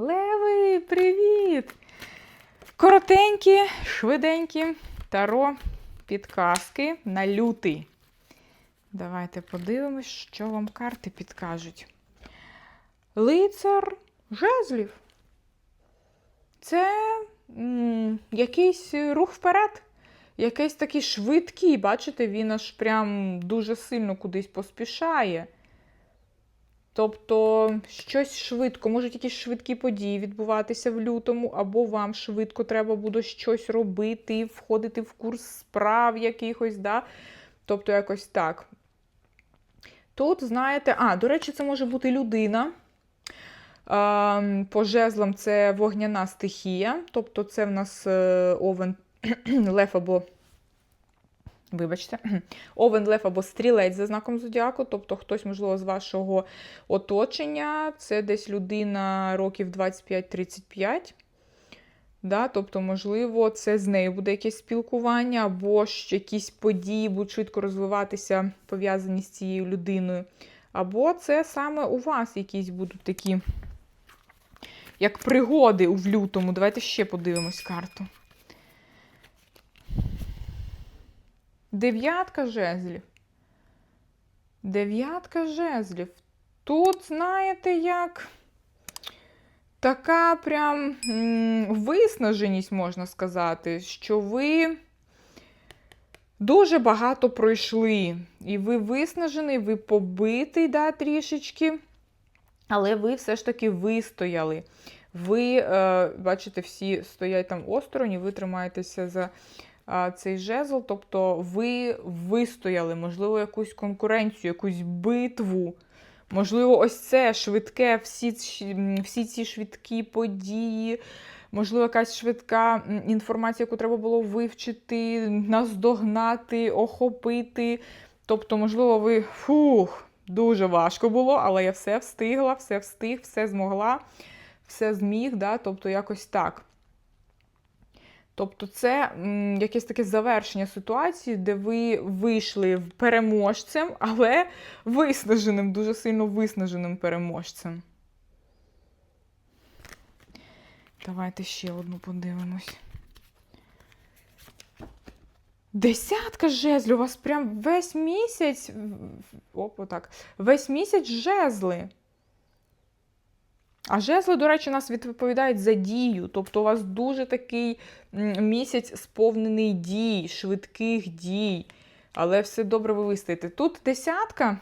Леви, привіт! Коротенькі, швиденькі таро підказки на лютий. Давайте подивимось, що вам карти підкажуть. Лицар жезлів. Це м, якийсь рух вперед. Якийсь такий швидкий, бачите, він аж прям дуже сильно кудись поспішає. Тобто щось швидко, можуть якісь швидкі події відбуватися в лютому, або вам швидко треба буде щось робити, входити в курс справ якихось, да? тобто якось так. Тут, знаєте, а, до речі, це може бути людина. А, По жезлам це вогняна стихія, тобто це в нас е, овен, лев або Вибачте, овен, лев або стрілець за знаком зодіаку, тобто хтось, можливо, з вашого оточення, це десь людина років 25-35. Да? Тобто, можливо, це з нею буде якесь спілкування, або ж якісь події будуть швидко розвиватися, пов'язані з цією людиною. Або це саме у вас якісь будуть такі, як пригоди в лютому. Давайте ще подивимось карту. Дев'ятка жезлів. Дев'ятка жезлів. Тут, знаєте, як така прям виснаженість, можна сказати, що ви дуже багато пройшли. І ви виснажений, ви побитий, да, трішечки, але ви все ж таки вистояли. Ви, е, бачите, всі стоять там осторонь, і ви тримаєтеся за цей жезл, тобто ви вистояли, можливо, якусь конкуренцію, якусь битву. Можливо, ось це швидке, всі, всі ці швидкі події, можливо, якась швидка інформація, яку треба було вивчити, наздогнати, охопити. Тобто, можливо, ви фух, дуже важко було, але я все встигла, все встиг, все змогла, все зміг, да? тобто якось так. Тобто це м, якесь таке завершення ситуації, де ви вийшли переможцем, але виснаженим, дуже сильно виснаженим переможцем. Давайте ще одну подивимось. Десятка жезлів. У вас прям весь місяць. Оп, отак. Весь місяць жезли. А жезли, до речі, нас відповідають за дію. Тобто у вас дуже такий місяць сповнений дій, швидких дій. Але все добре ви вистоїте. Тут десятка.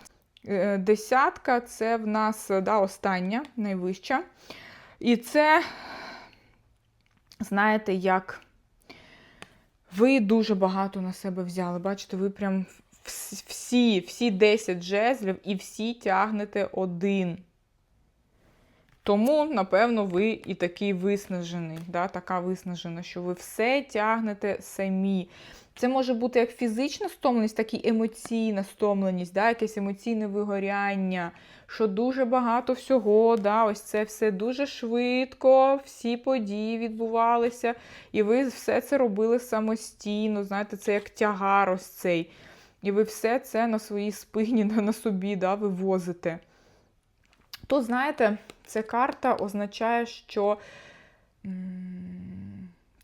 Е, Десятка це в нас да, остання, найвища. І це, знаєте, як ви дуже багато на себе взяли. Бачите, ви прям всі, всі 10 жезлів і всі тягнете один. Тому, напевно, ви і такий виснажений, да, така виснажена, що ви все тягнете самі. Це може бути як фізична стомленість, так і емоційна стомленість, да, якесь емоційне вигоряння, що дуже багато всього, да, ось це все дуже швидко, всі події відбувалися, і ви все це робили самостійно. Знаєте, це як тягар ось цей. І ви все це на своїй спині, на собі да, вивозите. То, знаєте, ця карта означає, що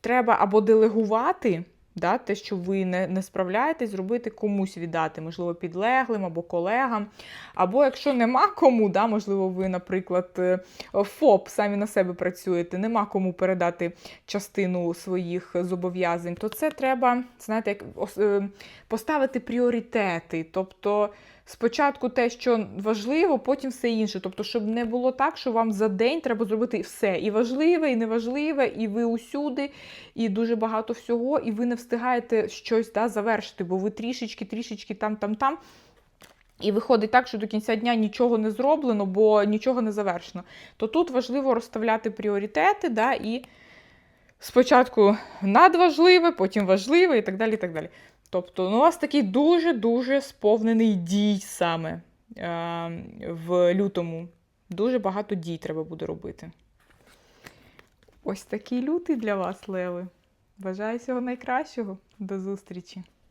треба або делегувати да, те, що ви не, не справляєтесь, зробити комусь віддати, можливо, підлеглим або колегам. Або якщо нема кому, да, можливо, ви, наприклад, е, ФОП самі на себе працюєте, нема кому передати частину своїх зобов'язань, то це треба, знаєте, як е, поставити пріоритети. Тобто спочатку те, що важливо, потім все інше. Тобто, щоб не було так, що вам за день треба зробити все. І важливе, і неважливе, і ви усюди, і дуже багато всього, і ви не встигаєте щось да, завершити, бо ви трішечки, трішечки там, там, там. І виходить так, що до кінця дня нічого не зроблено, бо нічого не завершено. То тут важливо розставляти пріоритети, да, і спочатку надважливе, потім важливе і так далі. І так далі. Тобто, ну, у вас такий дуже-дуже сповнений дій саме е, в лютому. Дуже багато дій треба буде робити. Ось такий лютий для вас, Леви. Бажаю всього найкращого. До зустрічі!